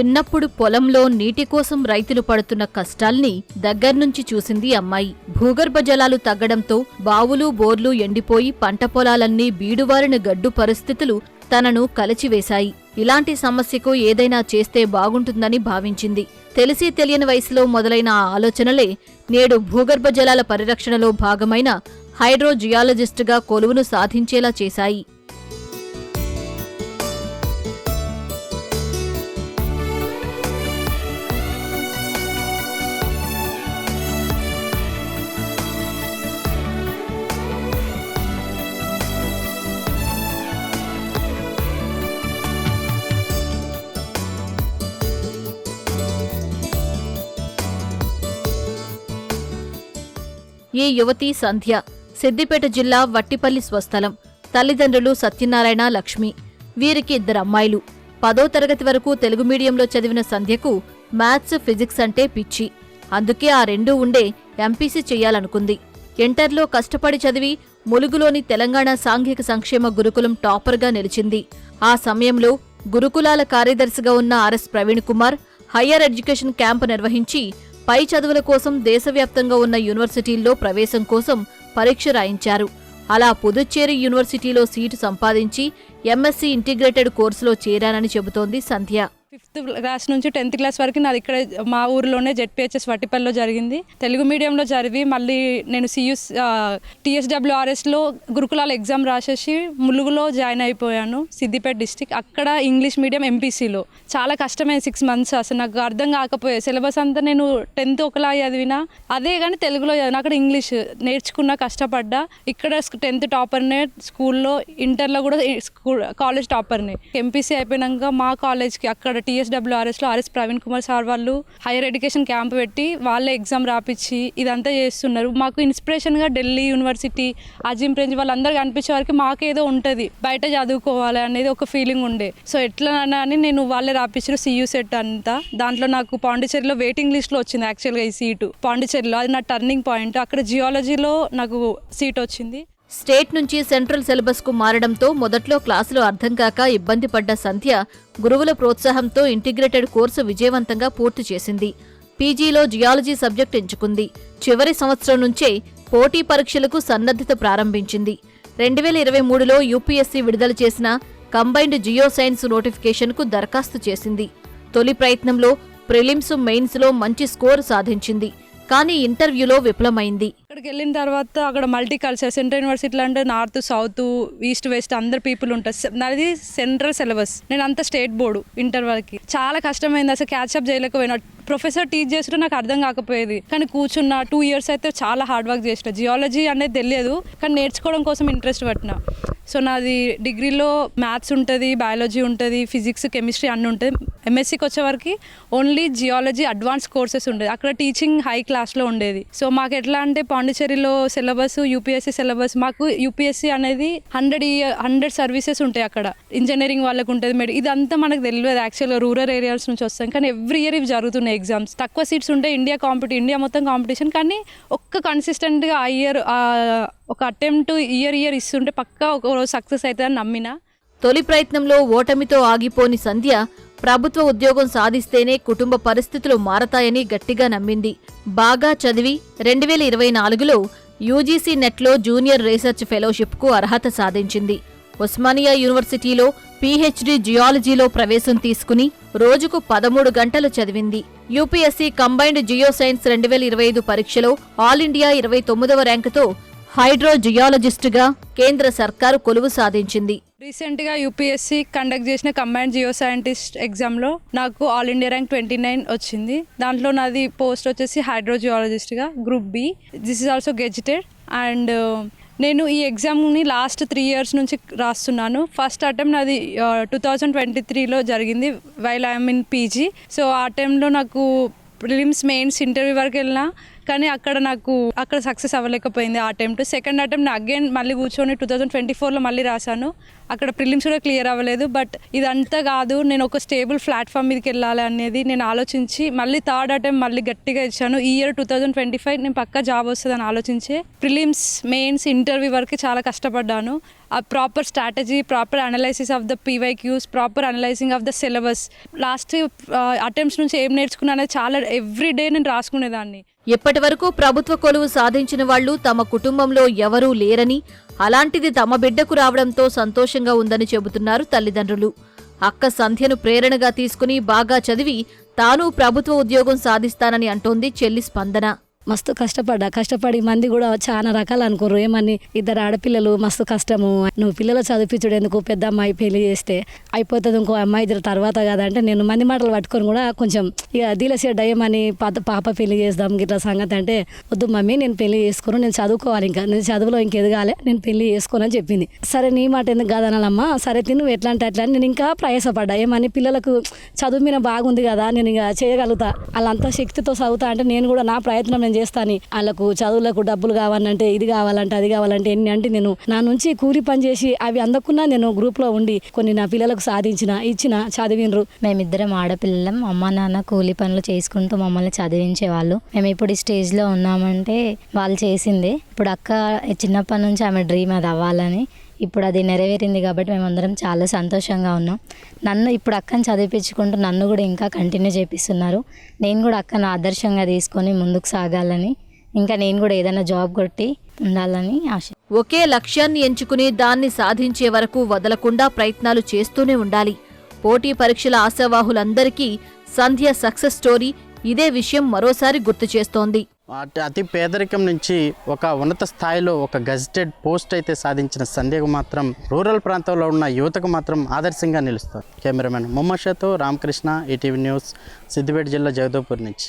చిన్నప్పుడు పొలంలో నీటి కోసం రైతులు పడుతున్న కష్టాల్ని దగ్గర్నుంచి చూసింది అమ్మాయి. భూగర్భ జలాలు తగ్గడంతో బావులు బోర్లు ఎండిపోయి పంట పొలాలన్నీ బీడువారిన గడ్డు పరిస్థితులు తనను కలిచివేశాయి. ఇలాంటి సమస్యకు ఏదైనా చేస్తే బాగుంటుందని భావించింది. తెలిసి తెలియని వయసులో మొదలైన ఆ ఆలోచనలే నేడు భూగర్భ జలాల పరిరక్షణలో భాగమైన హైడ్రోజియాలజిస్టుగా కొలువును సాధించేలా చేశాయి. ఈ యువతి సంధ్య? సిద్దిపేట జిల్లా వట్టిపల్లి స్వస్థలం. తల్లిదండ్రులు సత్యనారాయణ లక్ష్మి. వీరికి ఇద్దరు అమ్మాయిలు పదో తరగతి వరకు తెలుగు మీడియంలో చదివిన సంధ్యకు మ్యాథ్స్ ఫిజిక్స్ అంటే పిచ్చి. అందుకే ఆ రెండూ ఉండే ఎంపీసీ చెయ్యాలనుకుంది ఇంటర్లో కష్టపడి చదివి ములుగులోని తెలంగాణ సాంఘిక సంక్షేమ గురుకులం టాపర్గా నిలిచింది. ఆ సమయంలో గురుకులాల కార్యదర్శిగా ఉన్న R S Praveen Kumar higher education camp నిర్వహించి పై చదువుల కోసం దేశవ్యాప్తంగా ఉన్న యూనివర్సిటీల్లో ప్రవేశం కోసం పరీక్ష రాయించారు. అలా పుదుచ్చేరి యూనివర్సిటీలో సీటు సంపాదించి ఎంఎస్సీ ఇంటిగ్రేటెడ్ కోర్సులో చేరానని చెబుతోంది సంధ్య. ఫిఫ్త్ క్లాస్ నుంచి టెన్త్ క్లాస్ వరకు నాది ఇక్కడ మా ఊరిలోనే జెడ్పిహెచ్ఎస్ వట్టిపల్లిలో జరిగింది. తెలుగు మీడియంలో చదివి మళ్ళీ నేను సియూస్ టీఎస్డబ్ల్యూఆర్ఎస్లో గురుకులాల ఎగ్జామ్ రాసేసి ములుగులో జాయిన్ అయిపోయాను సిద్దిపేట డిస్టిక్ అక్కడ ఇంగ్లీష్ మీడియం ఎంపీసీలో. చాలా కష్టమైన సిక్స్ మంత్స్ అసలు. నాకు అర్థం కాకపోయే సిలబస్ అంతా నేను టెన్త్ ఒకలా చదివినా అదే కానీ తెలుగులో చదివిన. అక్కడ ఇంగ్లీష్ నేర్చుకున్నా కష్టపడ్డా. ఇక్కడ టెన్త్ టాపర్నే స్కూల్లో ఇంటర్లో కూడా స్కూల్ కాలేజ్ టాపర్ని. ఎంపీసీ అయిపోయినాక మా కాలేజ్కి అక్కడ టీఎస్డబ్ల్యూఆర్ఎస్లో R S Praveen Kumar sir వాళ్ళు హైయర్ ఎడ్యుకేషన్ క్యాంప్ పెట్టి వాళ్ళే ఎగ్జామ్ రాపిచ్చి ఇదంతా చేస్తున్నారు. మాకు ఇన్స్పిరేషన్గా ఢిల్లీ యూనివర్సిటీ అజిమ్ ప్రేంజ్ వాళ్ళందరూ కనిపించే వరకు మాకేదో ఉంటుంది. బయట చదువుకోవాలి అనేది ఒక ఫీలింగ్ ఉండే. సో ఎట్లా అని నేను వాళ్ళే రాపించారు సియూ సెట్ అంతా. దాంట్లో నాకు పాండిచేరిలో వెయిటింగ్ లిస్ట్లో వచ్చింది యాక్చువల్గా ఈ సీటు పాండిచేరిలో అది నా టర్నింగ్ పాయింట్ అక్కడ జియాలజీలో నాకు సీట్ వచ్చింది. స్టేట్ నుంచి సెంట్రల్ సిలబస్కు మారడంతో మొదట్లో క్లాసులు అర్థం కాక ఇబ్బంది పడ్డ సంధ్య గురువుల ప్రోత్సాహంతో ఇంటిగ్రేటెడ్ కోర్సు విజయవంతంగా పూర్తి చేసింది. పీజీలో జియాలజీ సబ్జెక్ట్ ఎంచుకుంది. చివరి సంవత్సరం నుంచే పోటీ పరీక్షలకు సన్నద్ధత ప్రారంభించింది. రెండు వేల ఇరవై మూడులో యూపీఎస్సీ విడుదల చేసిన కంబైన్డ్ జియో సైన్స్ నోటిఫికేషన్కు దరఖాస్తు చేసింది. తొలి ప్రయత్నంలో ప్రిలిమ్స్ మెయిన్స్లో మంచి స్కోర్ సాధించింది. కానీ ఇంటర్వ్యూలో విఫలమైంది. అక్కడికి వెళ్ళిన తర్వాత అక్కడ మల్టీ కల్చర్ సెంట్రల్ యూనివర్సిటీలో అంటే నార్త్ సౌత్ ఈస్ట్ వెస్ట్ అందరు పీపుల్ ఉంటారు. నాది సెంట్రల్ సిలబస్ నేను అంత స్టేట్ బోర్డు ఇంటర్ వరకు చాలా కష్టమైంది. అసలు క్యాచ్అప్ చేయలేకపోయినా. ప్రొఫెసర్ టీచ్ చేస్తుంటే నాకు అర్థం కాకపోయేది. కానీ కూర్చున్న టూ ఇయర్స్ అయితే చాలా హార్డ్ వర్క్ చేసిన. జియాలజీ అనేది తెలియదు. కానీ నేర్చుకోవడం కోసం ఇంట్రెస్ట్ పట్టిన. సో నాది డిగ్రీలో మ్యాథ్స్ ఉంటుంది బయాలజీ ఉంటుంది ఫిజిక్స్ కెమిస్ట్రీ అన్నీ ఉంటుంది. ఎంఎస్సికి వచ్చేవరకు ఓన్లీ జియాలజీ అడ్వాన్స్ కోర్సెస్ ఉండేది. అక్కడ టీచింగ్ హై క్లాస్లో ఉండేది. సో మాకు ఎట్లా అంటే పాండిచేరిలో సిలబస్ యూపీఎస్సీ సిలబస్ మాకు యూపీఎస్సీ అనేది హండ్రెడ్ ఇయర్ హండ్రెడ్ సర్వీసెస్ ఉంటాయి అక్కడ. ఇంజనీరింగ్ వాళ్ళకు ఉంటుంది మెడి ఇదంతా మనకు తెలియదు యాక్చువల్గా రూరల్ ఏరియాస్ నుంచి వస్తాం. కానీ ఎవ్రీ ఇయర్ ఇవి జరుగుతున్నాయి ఎగ్జామ్స్ తక్కువ సీట్స్ ఉంటాయి ఇండియా కాంపిటీ ఇండియా మొత్తం కాంపిటీషన్ కానీ ఒక్క కన్సిస్టెంట్గా ఆ ఇయర్ ఒక అటెంప్ట్ ఇయర్ ఇయర్ ఇస్తుంటే పక్కా ఒక రోజు సక్సెస్ అవుతుందని నమ్మిన. తొలి ప్రయత్నంలో ఓటమితో ఆగిపోని సంధ్య ప్రభుత్వ ఉద్యోగం సాధిస్తేనే కుటుంబ పరిస్థితులు మారతాయని గట్టిగా నమ్మింది. బాగా చదివి రెండు వేల ఇరవై నాలుగులో యూజీసీ నెట్లో జూనియర్ రీసెర్చ్ ఫెలోషిప్కు అర్హత సాధించింది. ఉస్మానియా యూనివర్సిటీలో పీహెచ్డీ జియాలజీలో ప్రవేశం తీసుకుని రోజుకు పదమూడు గంటలు చదివింది. యూపీఎస్సీ కంబైన్డ్ జియో సైన్స్ రెండు వేల ఇరవై ఐదు పరీక్షలో ఆల్ ఇండియా ఇరవై తొమ్మిదవ ర్యాంకుతో హైడ్రోజియాలజిస్టుగా కేంద్ర సర్కారు కొలువు సాధించింది. రీసెంట్గా యూపీఎస్సీ కండక్ట్ చేసిన కంబైన్డ్ జియో సైంటిస్ట్ ఎగ్జామ్లో నాకు all India rank twenty nine వచ్చింది. దాంట్లో నాది పోస్ట్ వచ్చేసి హైడ్రోజియాలజిస్ట్గా group B. This is also gazetted. And నేను ఈ ఎగ్జామ్ని లాస్ట్ త్రీ ఇయర్స్ నుంచి రాస్తున్నాను. ఫస్ట్ అటెంప్ట్ నాది టూ థౌజండ్ ట్వంటీ త్రీలో జరిగింది while I'm in PG so ఆ టైంలో నాకు ప్రిలిమ్స్ మెయిన్స్ ఇంటర్వ్యూ వరకు వెళ్ళినా కానీ అక్కడ నాకు అక్కడ సక్సెస్ అవ్వలేకపోయింది ఆ అటెంప్ట్ సెకండ్ అటెంప్ట్ అగైన్ మళ్ళీ కూర్చొని టూ థౌజండ్ ట్వంటీ ఫోర్లో మళ్ళీ రాశాను. అక్కడ ప్రిలిమ్స్ కూడా క్లియర్ అవ్వలేదు బట్ ఇదంతా కాదు నేను ఒక స్టేబుల్ ప్లాట్ఫామ్ మీదకి వెళ్ళాలి అనేది నేను ఆలోచించి మళ్ళీ థర్డ్ అటెంప్ట్ మళ్ళీ గట్టిగా ఇచ్చాను. ఈ year two thousand twenty five నేను పక్కా జాబ్ వస్తుందని ఆలోచించి. ప్రిలిమ్స్ మెయిన్స్ ఇంటర్వ్యూ వరకు చాలా కష్టపడ్డాను. ఆ proper strategy proper analysis of the PYQs proper analysing of the syllabus last attempts నుంచి ఏం నేర్చుకున్నా చాలా ఎవ్రీ డే నేను రాసుకునేదాన్ని. ఇప్పటి వరకు ప్రభుత్వ కొలువు సాధించిన వాళ్ళు తమ కుటుంబంలో ఎవరూ లేరని అలాంటిది తమ బిడ్డకు రావడంతో సంతోషంగా ఉందని చెబుతున్నారు తల్లిదండ్రులు. అక్క సంధ్యను ప్రేరణగా తీసుకుని బాగా చదివి తాను ప్రభుత్వ ఉద్యోగం సాధిస్తానని అంటోంది చెల్లి స్పందన. మస్తు కష్టపడ్డా. కష్టపడి మంది కూడా చాలా రకాలు అనుకోరు ఏమని? ఇద్దరు ఆడపిల్లలు మస్తు కష్టము. నువ్వు పిల్లలు చదివించుడు ఎందుకు? పెద్ద అమ్మాయి పెళ్ళి చేస్తే అయిపోతుంది ఇంకో అమ్మాయి ఇద్దరు తర్వాత కదా అంటే నేను మంది మాటలు పట్టుకొని కూడా కొంచెం ఇక దీలసేడ్ ఏమని పాత పాప పెళ్ళి చేద్దాం గిట్లా సంగతి అంటే వద్దు మమ్మీ నేను పెళ్ళి చేసుకోను. నేను చదువుకోవాలి ఇంకా. నేను చదువులో ఇంక ఎదగాలి. నేను పెళ్ళి చేసుకోనని చెప్పింది. సరే నీ మాట ఎందుకు కాదనాలమ్మా సరే తిను. ఎట్లా అంటే అట్లా అని నేను ఇంకా ప్రయాసపడ్డా. ఏమని? పిల్లలకు చదువు మీద బాగుంది కదా నేను ఇక చేయగలుగుతా. వాళ్ళంతా శక్తితో చదువుతా అంటే నేను కూడా నా ప్రయత్నం నేను చేస్తాను. వాళ్ళకు చదువులకు డబ్బులు కావాలంటే ఇది కావాలంటే అది కావాలంటే ఎన్ని అంటే నేను నా నుంచి కూలి పని చేసి అవి అందకున్నా నేను గ్రూప్లో ఉండి కొన్ని నా పిల్లలకు సాధించిన ఇచ్చిన చదివినరు మేమిద్దరం ఆడపిల్లలం. అమ్మ నాన్న కూలి పనులు చేసుకుంటూ మమ్మల్ని చదివించేవాళ్ళు మేము ఇప్పుడు ఈ స్టేజ్లో ఉన్నామంటే వాళ్ళు చేసిందే. ఇప్పుడు అక్క చిన్నప్పటి నుంచి ఆమె డ్రీమ్ అది అవ్వాలని ఇప్పుడు అది నెరవేరింది కాబట్టి మేమందరం చాలా సంతోషంగా ఉన్నాం. నన్ను ఇప్పుడు అక్కని చదివించుకుంటూ నన్ను కూడా ఇంకా కంటిన్యూ చేపిస్తున్నారు. నేను కూడా అక్కను ఆదర్శంగా తీసుకొని ముందుకు సాగాలని ఇంకా నేను కూడా ఏదైనా జాబ్ కొట్టి ఉండాలని ఆశ ఒకే లక్ష్యాన్ని ఎంచుకుని దాన్ని సాధించే వరకు వదలకుండా ప్రయత్నాలు చేస్తూనే ఉండాలి. పోటీ పరీక్షల ఆశావాహులందరికీ సంధ్య సక్సెస్ స్టోరీ ఇదే విషయం మరోసారి గుర్తు చేస్తోంది. అతి- అతి పేదరికం నుంచి ఒక ఉన్నత స్థాయిలో ఒక గజిటెడ్ పోస్ట్ అయితే సాధించిన సంధ్యకు మాత్రం రూరల్ ప్రాంతంలో ఉన్న యువతకు మాత్రం ఆదర్శంగా నిలుస్తారు కెమెరామెన్ మొమ్మషతో రామకృష్ణ ఈటీవీ న్యూస్ సిద్దిపేట జిల్లా జగదోపూర్ నుంచి.